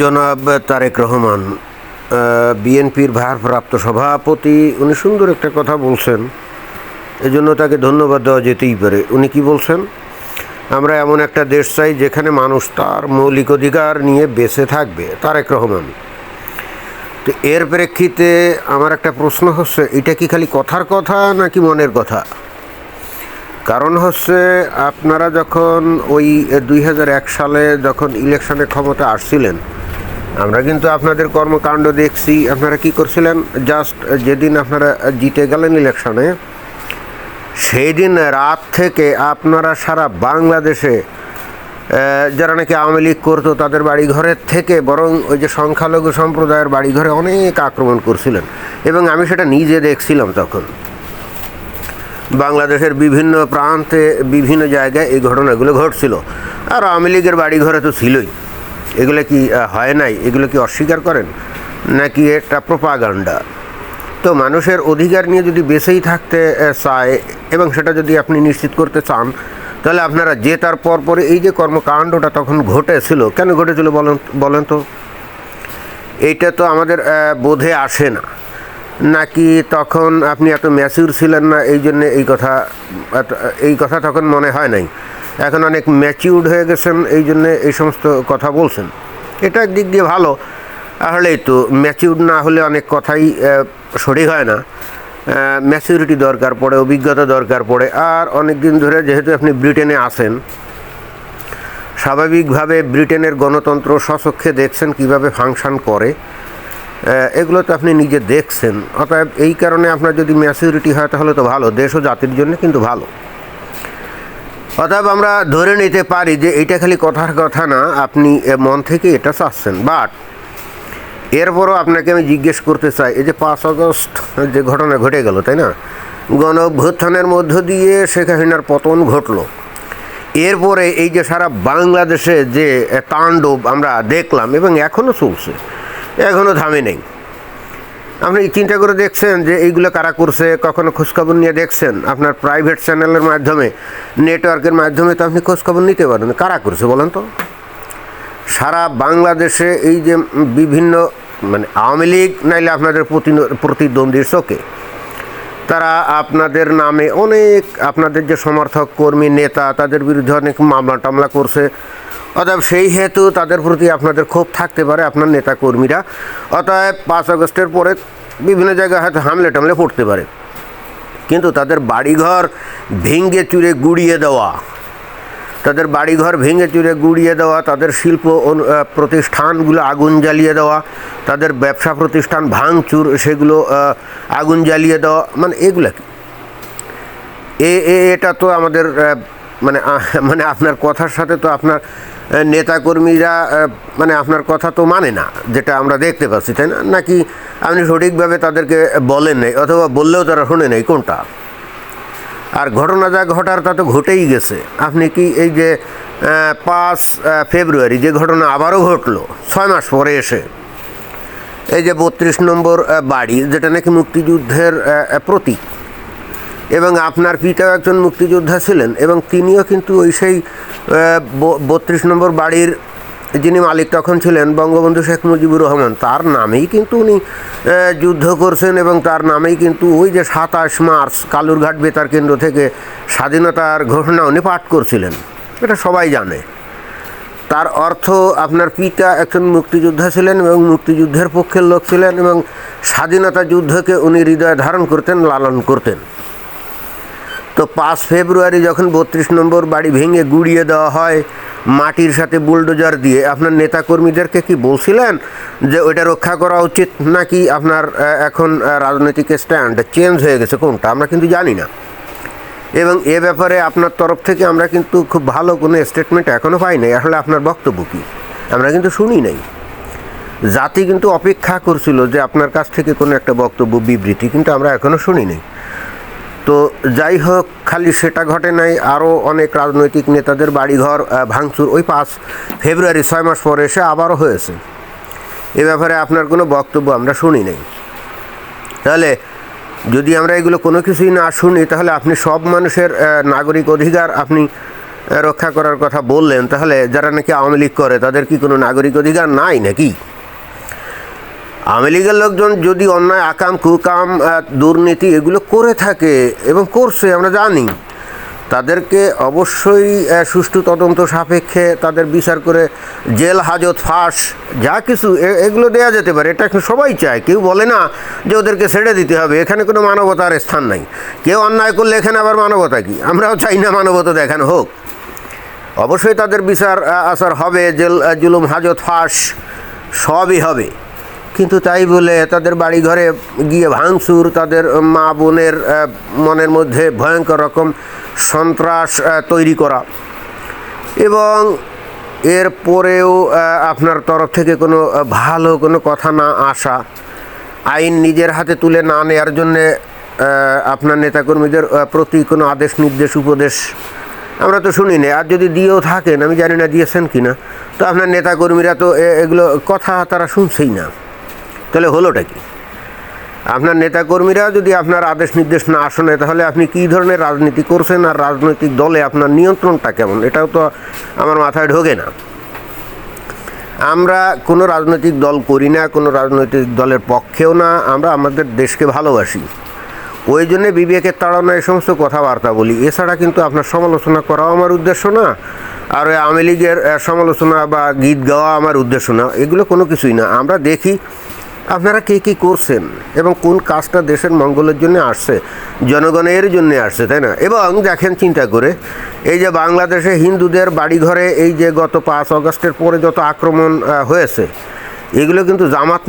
জনাব তারেক রহমান বিএনপির ভারপ্রাপ্ত সভাপতি, উনি সুন্দর একটা কথা বলছেন। এজন্য তাকে ধন্যবাদ দেওয়া যেতেই পারে। উনি কি বলছেন? আমরা এমন একটা দেশ চাই যেখানে মানুষ তার মৌলিক অধিকার নিয়ে বেঁচে থাকবে। তারেক রহমান। তো এর প্রেক্ষিতে আমার একটা প্রশ্ন হচ্ছে, এটা কি খালি কথার কথা নাকি মনের কথা? কারণ হচ্ছে আপনারা যখন ওই দুই হাজার এক সালে যখন ইলেকশনে ক্ষমতা আসছিলেন আমরা কিন্তু আপনাদের কর্মকাণ্ড দেখছি। আপনারা কি করছিলেন? জাস্ট যেদিন আপনারা জিতে গেলেন ইলেকশনে সেই দিন রাত থেকে আপনারা সারা বাংলাদেশে যারা নাকি আওয়ামী লীগ করতো তাদের বাড়ি ঘরের থেকে বরং ওই যে সংখ্যালঘু সম্প্রদায়ের বাড়ি ঘরে অনেক আক্রমণ করছিলেন। এবং আমি সেটা নিজে দেখছিলাম তখন। বাংলাদেশের বিভিন্ন প্রান্তে বিভিন্ন জায়গায় এই ঘটনাগুলো ঘটছিল। আর আওয়ামী লীগের বাড়ি ঘরে তো ছিলই। এগুলো কি হয় নাই? এগুলো কি অস্বীকার করেন? নাকি এটা প্রোপাগান্ডা তো মানুষের অধিকার নিয়ে যদি বেঁচেই থাকতে চায় এবং সেটা যদি আপনি নিশ্চিত করতে চান, তাহলে আপনারা যে তার পর পরে এই যে কর্মকাণ্ডটা তখন ঘটেছিল, কেন ঘটেছিল বলেন বলেন তো? এইটা তো আমাদের বোধে আসে না। নাকি তখন আপনি এত ম্যাচিউর ছিলেন না, এই জন্যে এই কথা এই কথা তখন মনে হয় নাই? এখন অনেক ম্যাচিউর্ড হয়ে গেছেন, এই জন্যে এই সমস্ত কথা বলছেন। এটা একদিক দিয়ে ভালো আসলেই তো ম্যাচিউর্ড না হলে অনেক কথাই সঠিক হয় না। ম্যাচিউরিটি দরকার পড়ে, অভিজ্ঞতা দরকার পড়ে, আর অনেক দিন ধরে যেহেতু আপনি ব্রিটেনে আছেন, স্বাভাবিকভাবে ব্রিটেনের গণতন্ত্র স্বচক্ষে দেখছেন কীভাবে ফাংশন করে এগুলো তো আপনি নিজে দেখছেন, অতএব এই কারণে আপনার যদি ম্যাচিউরিটি হয় তাহলে তো ভালো, দেশ ও জাতির জন্য কিন্তু ভালো। অতএব আমরা ধরে নিতে পারি যে এটা খালি কথার কথা না, আপনি মন থেকে এটা চাচ্ছেন। বাট এরপরও আপনাকে আমি জিজ্ঞেস করতে চাই, এই যে পাঁচ আগস্ট যে ঘটনা ঘটে গেল, তাই না? গণ অভ্যুত্থানের মধ্য দিয়ে শেখ হাসিনার পতন ঘটলো। এরপরে এই যে সারা বাংলাদেশে যে তাণ্ডব আমরা দেখলাম এবং এখনও চলছে এখনও থামে নেই। আপনি চিন্তা করে দেখছেন যে এইগুলো কারা করছে, কখনো খোঁজখবর নিয়ে দেখছেন? আপনার প্রাইভেট চ্যানেলের মাধ্যমে নেটওয়ার্কের মাধ্যমে তো আপনি খোঁজখবর নিতে পারেন। কারা করছে বলেন তো? সারা বাংলাদেশে এই যে বিভিন্ন মানে আওয়ামী লীগ নাইলে আপনাদের প্রতিন- প্রতিদ্বন্দ্বীর চোখে, তারা আপনাদের নামে অনেক আপনাদের যে সমর্থক কর্মী, নেতা, তাদের বিরুদ্ধে অনেক মামলা টামলা করছে। অতএব সেই হেতু তাদের প্রতি আপনাদের ক্ষোভ থাকতে পারে আপনার নেতা কর্মীরা অতএব পাঁচ আগস্টের পরে বিভিন্ন জায়গায় হয়তো হামলে টামলে পড়তে পারে। কিন্তু তাদের বাড়িঘর ভেঙ্গে চুরে গুড়িয়ে দেওয়া, তাদের বাড়িঘর ভেঙে চুরে গুড়িয়ে দেওয়া, তাদের শিল্প প্রতিষ্ঠানগুলো আগুন জ্বালিয়ে দেওয়া, তাদের ব্যবসা প্রতিষ্ঠান ভাঙচুর সেগুলো আগুন জ্বালিয়ে দেওয়া মানে এগুলো কি? এটা তো আমাদের মানে মানে আপনার কথার সাথে তো আপনার নেতাকর্মীরা মানে আপনার কথা তো মানে না, যেটা আমরা দেখতে পাচ্ছি, তাই না? নাকি আপনি সঠিকভাবে তাদেরকে বলেন নাই, অথবা বললেও তারা শোনে নাই, কোনটা? আর ঘটনা যা ঘটার তা তো ঘটেই গেছে। আপনি কি এই যে পাঁচ ফেব্রুয়ারি যে ঘটনা আবারও ঘটলো, ছয় মাস পরে এসে, এই যে বত্রিশ নম্বর বাড়ি, যেটা নাকি মুক্তিযুদ্ধের প্রতীক এবং আপনার পিতাও একজন মুক্তিযোদ্ধা ছিলেন এবং তিনিও কিন্তু ওই সেই বত্রিশ নম্বর বাড়ির যিনি মালিক তখন ছিলেন বঙ্গবন্ধু শেখ মুজিবুর রহমান, তার নামেই কিন্তু উনি যুদ্ধ করছেন এবং তার নামেই কিন্তু ওই যে সাতাশ মার্চ কালুরঘাট বেতার কেন্দ্র থেকে স্বাধীনতার ঘোষণা উনি পাঠ করছিলেন। এটা সবাই জানে। তার অর্থ আপনার পিতা একজন মুক্তিযোদ্ধা ছিলেন এবং মুক্তিযুদ্ধের পক্ষের লোক ছিলেন এবং স্বাধীনতা যুদ্ধকে উনি হৃদয়ে ধারণ করতেন, লালন করতেন। তো পাঁচ ফেব্রুয়ারি যখন বত্রিশ নম্বর বাড়ি ভেঙে গুড়িয়ে দেওয়া হয়, মাটির সাথে বুলডোজার দিয়ে, আপনার নেতাকর্মীদেরকে কি বলছিলেন যে ওইটা রক্ষা করা উচিত নাকি আপনার এখন রাজনৈতিক স্ট্যান্ড চেঞ্জ হয়ে গেছে কোনটা? আমরা কিন্তু জানি না। এবং এ ব্যাপারে আপনার তরফ থেকে আমরা কিন্তু খুব ভালো কোনো স্টেটমেন্ট এখনও পাই নাই। আসলে আপনার বক্তব্য কী? আমরা কিন্তু শুনি নাই। জাতি কিন্তু অপেক্ষা করছিল যে আপনার কাছ থেকে কোনো একটা বক্তব্য, বিবৃতি কিন্তু আমরা এখনও শুনি নাই। তো যাই হোক, খালি সেটা ঘটে নাই। আরও অনেক রাজনৈতিক নেতাদের বাড়িঘর ভাঙচুর ওই পাঁচ ফেব্রুয়ারি ছয় মাস পরে এসে আবারও হয়েছে। এ ব্যাপারে আপনার কোনো বক্তব্য আমরা শুনি নাই। তাহলে যদি আমরা এগুলো কোনো কিছুই না শুনি, তাহলে আপনি সব মানুষের নাগরিক অধিকার আপনি রক্ষা করার কথা বললেন। তাহলে যারা নাকি আওয়ামী লীগ করে, তাদের কি কোনো নাগরিক অধিকার নাই নাকি? লীগের লোকজন যদি অন্যায়, আকাম, কুকাম দুর্নীতি এগুলো করে থাকে এবং করছে, আমরা জানি, তাদেরকে অবশ্যই সুষ্ঠু তদন্ত সাপেক্ষে তাদের বিচার করে জেল, হাজত, ফাঁস, যা কিছু এগুলো দেয়া যেতে পারে। এটা এখন সবাই চায়। কেউ বলে না যে ওদেরকে ছেড়ে দিতে হবে, এখানে কোনো মানবতার স্থান নাই। কেউ অন্যায় করলে এখানে আবার মানবতা কি? আমরাও চাই না মানবতা দেখানো হোক। অবশ্যই তাদের বিচার আসার হবে, জেল জুলুম, হাজত, ফাঁস, সবই হবে। কিন্তু তাই বলে তাদের বাড়ি ঘরে গিয়ে ভাঙচুর, তাদের মা বোনের মনের মধ্যে ভয়ঙ্কর রকম সন্ত্রাস তৈরি করা। এবং এর পরেও আপনার তরফ থেকে কোনো ভালো কোনো কথা না আসা, আইন নিজের হাতে তুলে না নেওয়ার জন্যে আপনার নেতাকর্মীদের প্রতি কোনো আদেশ, নির্দেশ, উপদেশ আমরা তো শুনিনি। আর যদি দিয়েও থাকেন, আমি জানি না দিয়েছেন কি না তো আপনার নেতাকর্মীরা তো এগুলো কথা তারা শুনছেই না। তাহলে হলোটা কি? আপনার নেতাকর্মীরা যদি আপনার আদেশ নির্দেশ না শোনে, তাহলে আপনি কী ধরনের রাজনীতি করছেন আর রাজনৈতিক দলে আপনার নিয়ন্ত্রণটা কেমন? এটাও তো আমার মাথায় ঢোকে না। আমরা কোনো রাজনৈতিক দল করি না, কোনো রাজনৈতিক দলের পক্ষেও না, আমরা আমাদের দেশকে ভালোবাসি। ওই জন্যে বিবেকের তাড়ানো এই সমস্ত কথাবার্তা বলি। এছাড়া কিন্তু আপনার সমালোচনা করাও আমার উদ্দেশ্য না, আর ওই আওয়ামী লীগের সমালোচনা বা গীত গাওয়া আমার উদ্দেশ্য না। এগুলো কোনো কিছুই না। আমরা দেখি আপনারা কে কী করছেন এবং কোন কাজটা দেশের মঙ্গলের জন্য আসছে, জনগণের জন্য আসছে, তাই না? এবং দেখেন চিন্তা করে, এই যে বাংলাদেশে হিন্দুদের বাড়িঘরে এই যে গত পাঁচ অগস্টের পরে যত আক্রমণ হয়েছে, এগুলো কিন্তু জামাত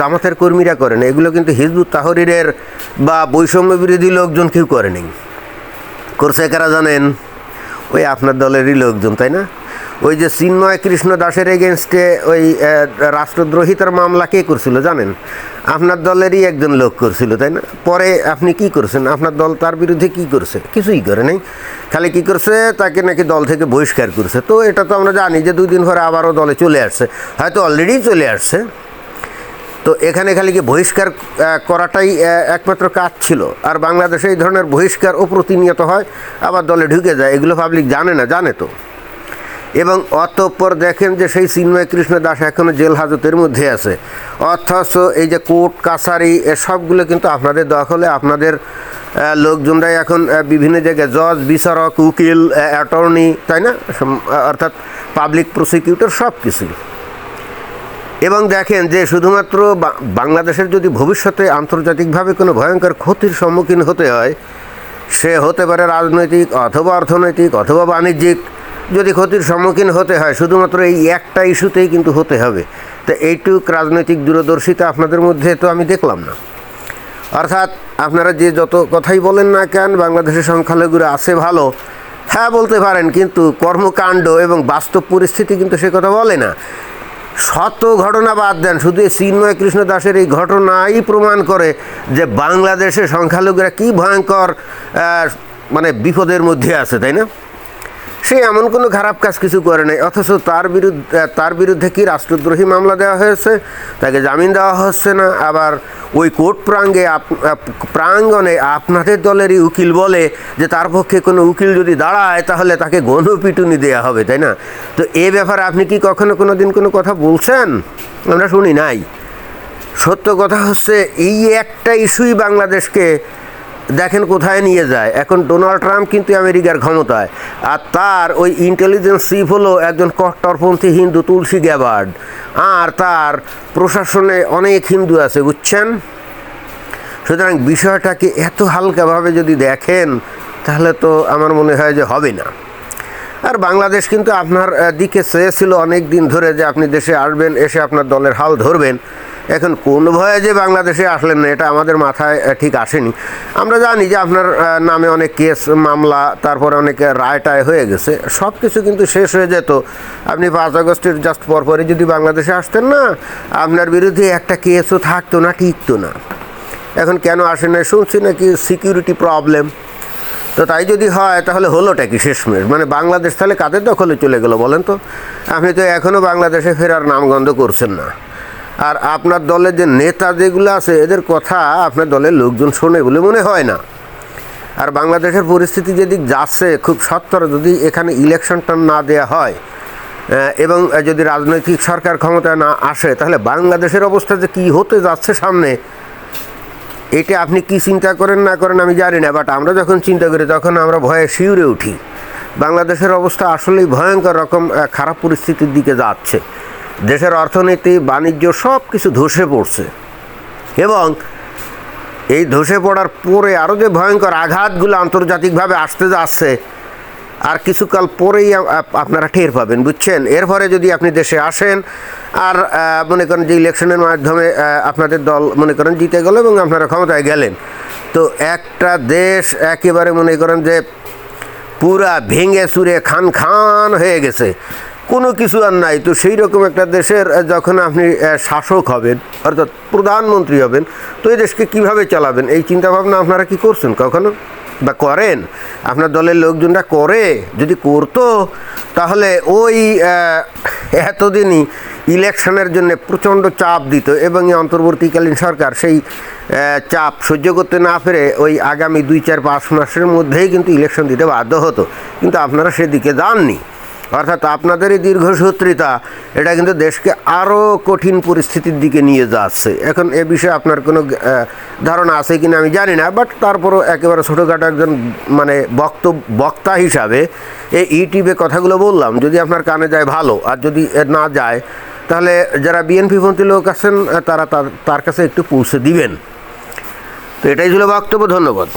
জামাতের কর্মীরা করে না। এগুলো কিন্তু হিজবুত তাহরিরের বা বৈষম্য বিরোধী লোকজন কেউ করেনি করছে কারা জানেন? ওই আপনার দলেরই লোকজন, তাই না? ওই যে চিন্ময় কৃষ্ণ দাসের এগেনস্টে ওই রাষ্ট্রদ্রোহিতার মামলা কে করছিল জানেন? আপনার দলেরই একজন লোক করছিল, তাই না? পরে আপনি কি করছেন? আপনার দল তার বিরুদ্ধে কি করছে? কিছুই করে নাই। খালি কি করছে? তাকে নাকি দল থেকে বহিষ্কার করছে। তো এটা তো আমরা জানি যে দুই দিন পরে আবারও দলে চলে আসছে। হয়তো অলরেডি চলে আসছে। তো এখানে খালি কি বহিষ্কার করাটাই একমাত্র কাজ ছিল। আর বাংলাদেশে এই ধরনের বহিষ্কার ও প্রতিনিয়ত হয়, আবার দলে ঢুকে যায়। এগুলো পাবলিক জানে না, জানে তো। এবং অতঃপর দেখেন যে সেই চিন্ময় কৃষ্ণ দাস এখনও জেল হাজতের মধ্যে আছে। অথচ এই যে কোর্ট, কাছারি সবগুলো কিন্তু আপনাদের দখলে, আপনাদের লোকজনরাই এখন বিভিন্ন জায়গায় জজ, বিচারক, উকিল অ্যাটর্নি, তাই না? অর্থাৎ পাবলিক প্রসিকিউটর সব কিছুই এবং দেখেন যে শুধুমাত্র বাংলাদেশের যদি ভবিষ্যতে আন্তর্জাতিকভাবে কোনো ভয়ঙ্কর ক্ষতির সম্মুখীন হতে হয়, সে হতে পারে রাজনৈতিক অথবা অর্থনৈতিক অথবা বাণিজ্যিক যদি ক্ষতির সম্মুখীন হতে হয়, শুধুমাত্র এই একটা ইস্যুতেই কিন্তু হতে হবে। তো এইটুক রাজনৈতিক দূরদর্শিতা আপনাদের মধ্যে তো আমি দেখলাম না। অর্থাৎ আপনারা যে যত কথাই বলেন না কেন, বাংলাদেশের সংখ্যালঘুরা আছে ভালো হ্যাঁ বলতে পারেন, কিন্তু কর্মকাণ্ড এবং বাস্তব পরিস্থিতি কিন্তু সে কথা বলে না। শত ঘটনা বাদ দেন, শুধু এই চিন্ময় কৃষ্ণ দাসের এই ঘটনাই প্রমাণ করে যে বাংলাদেশে সংখ্যালঘুরা কি ভয়ঙ্কর মানে বিপদের মধ্যে আছে, তাই না? সে এমন কোনো খারাপ কাজ কিছু করে নাই। অথচ তার বিরুদ্ধে তার বিরুদ্ধে কি রাষ্ট্রদ্রোহী মামলা দেওয়া হয়েছে? তাকে জামিন দেওয়া হচ্ছে না। আবার ওই কোর্ট প্রাঙ্গে প্রাঙ্গণে আপনাদের দলেরই উকিল বলে যে তার পক্ষে কোনো উকিল যদি দাঁড়ায়, তাহলে তাকে গণপিটুনি দেওয়া হবে, তাই না? তো এ ব্যাপারে আপনি কি কখনো কোনো দিন কোনো কথা বলছেন? আমরা শুনি নাই। সত্য কথা হচ্ছে, এই একটা ইস্যুই বাংলাদেশকে দেখেন কোথায় নিয়ে যায়। এখন ডোনাল্ড ট্রাম্প কিন্তু আমেরিকার ক্ষমতায়। আর তার ওই ইন্টেলিজেন্স চিফ হলো একজন কট্টরপন্থী হিন্দু তুলসী গ্যাবার্ড আর তার প্রশাসনে অনেক হিন্দু আছে, বুঝছেন? সুতরাং বিষয়টাকে এত হালকাভাবে যদি দেখেন, তাহলে তো আমার মনে হয় যে হবে না। আর বাংলাদেশ কিন্তু আপনার দিকে চেয়েছিল অনেক দিন ধরে যে আপনি দেশে আসবেন, এসে আপনার দলের হাল ধরবেন। এখন কোন ভয়ে যে বাংলাদেশে আসলেন না, এটা আমাদের মাথায় ঠিক আসেনি। আমরা জানি যে আপনার নামে অনেক কেস, মামলা, তারপরে অনেক রায় টায় হয়ে গেছে। সব কিছু কিন্তু শেষ হয়ে যেত। আপনি পাঁচ আগস্টের জাস্ট পরপরই যদি বাংলাদেশে আসতেন না, আপনার বিরুদ্ধে একটা কেসও থাকতো না, টিকতো না। এখন কেন আসে না শুনছি নাকি সিকিউরিটি প্রবলেম তো তাই যদি হয়, তাহলে হলোটা কি শেষমেশ? মানে বাংলাদেশ তাহলে কাদের দখলে চলে গেল বলেন তো? আপনি তো এখনও বাংলাদেশে ফেরার নামগন্ধ করছেন না। আর আপনার দলের যে নেতা যেগুলো আছে, এদের কথা আপনার দলের লোকজন শোনে বলে মনে হয় না। আর বাংলাদেশের পরিস্থিতি যেদিক যাচ্ছে, খুব সত্তর যদি এখানে ইলেকশনটা না দেওয়া হয় এবং যদি রাজনৈতিক সরকার ক্ষমতায় না আসে, তাহলে বাংলাদেশের অবস্থা যে কী হতে যাচ্ছে সামনে, এটা আপনি কি চিন্তা করেন না করেন আমি জানি না বাট আমরা যখন চিন্তা করি, তখন আমরা ভয়ে শিউরে উঠি। বাংলাদেশের অবস্থা আসলেই ভয়ঙ্কর রকম খারাপ পরিস্থিতির দিকে যাচ্ছে। দেশের অর্থনীতি, বাণিজ্য সব কিছু ধসে পড়ছে। এবং এই ধসে পড়ার পরে আরও যে ভয়ঙ্কর আঘাতগুলো আন্তর্জাতিকভাবে আসতে যাচ্ছে, আর কিছুকাল পরেই আপনারা টের পাবেন, বুঝছেন? এরপরে যদি আপনি দেশে আসেন, আর মনে করেন যে ইলেকশনের মাধ্যমে আপনাদের দল মনে করেন জিতে গেল এবং আপনারা ক্ষমতায় গেলেন, তো একটা দেশ একেবারে মনে করেন যে পুরা ভেঙে চুরে খান খান হয়ে গেছে। কোনো কিছু আর নাই। তো সেই রকম একটা দেশের যখন আপনি শাসক হবেন, অর্থাৎ প্রধানমন্ত্রী হবেন, তো এই দেশকে কীভাবে চালাবেন? এই চিন্তাভাবনা আপনারা কি করছেন কখনো? বা করেন? আপনার দলের লোকজনরা করে? যদি করতো, তাহলে ওই এতদিনই ইলেকশনের জন্য প্রচণ্ড চাপ দিত এবং এই অন্তর্বর্তীকালীন সরকার সেই চাপ সহ্য করতে না পেরে ওই আগামী দুই, চার, পাঁচ মাসের মধ্যেই কিন্তু ইলেকশন দিতে বাধ্য হতো। কিন্তু আপনারা সেদিকে যাননি। অর্থাৎ আপনাদের এই দীর্ঘসূত্রিতা এটা কিন্তু দেশকে আরও কঠিন পরিস্থিতির দিকে নিয়ে যাচ্ছে। এখন এ বিষয়ে আপনার কোনো ধারণা আছে কিনা আমি জানি না বাট তারপরও একেবারে ছোটোখাটো একজন মানে বক্ত, বক্তা হিসাবে এই ইউটিউবে কথাগুলো বললাম, যদি আপনার কানে যায় ভালো, আর যদি না যায়, তাহলে যারা বিএনপিপন্থী লোক আছেন তার তার কাছে একটু পৌঁছে দিবেন। তো এটাই ছিল বক্তব্য, ধন্যবাদ।